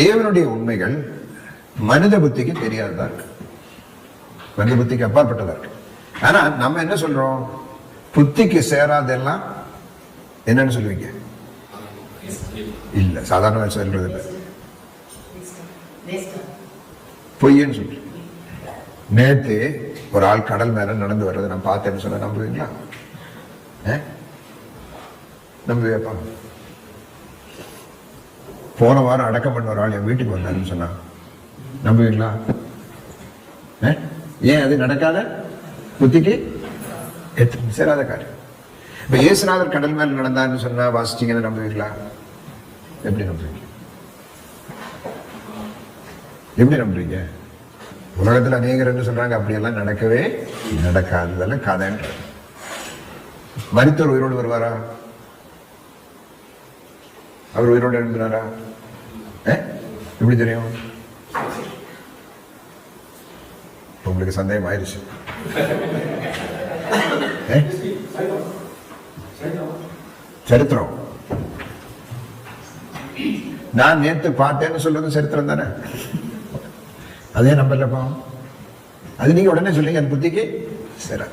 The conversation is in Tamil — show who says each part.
Speaker 1: தேவனுடைய உண்மைகள் மனித புத்திக்கு தெரியாததா இருக்கு. மனித புத்திக்கு அப்பாற்பட்டதா இருக்கு. ஆனா நம்ம என்ன சொல்றோம்? புத்திக்கு சேராதெல்லாம் என்னன்னு சொல்லுவீங்க? இல்ல சாதாரண சொல்றது இல்லை. பொய்யன்னு சொல்றேன் நேற்று ஒரு ஆள் கடல் மேல நடந்து வர்றதை நான் பார்த்தேன்னு சொன்ன நம்புவீங்களா? ஆ? போன வாரம் அடக்கம் பண்ண ஒரு ஆள் என் வீட்டுக்கு வந்தாருன்னு சொன்னான் நம்புவீங்களா? ஆ? ஏன் அது நடக்காத? புத்திக்கு? எத்தனை சேராத காரியம் இப்போ இயேசுநாதர் கடல் மேல் நடந்தார்னு சொன்னா வாசிச்சீங்கன்னு நம்புவீங்களா? எப்படி நம்புவீங்க எப்படி நம்புறீங்க? உலகத்தில் அநேகர் என்ன சொல்றாங்க அப்படியெல்லாம் நடக்கவே நடக்காததெல்லாம் கதைன்றது. மரித்தவர் உயிரோடு வருவாரா? அவர் உயிரோடு எழுப்பினாரா எப்படி தெரியும்? உங்களுக்கு சந்தேகம் ஆயிடுச்சு. சரித்திரம். நான் நேத்து பார்த்தேன்னு சொல்றது சரித்திரம் தானே? அதே நம்பர்லப்பா அது நீங்க உடனே சொல்றீங்க அது புத்திக்கு. சரி.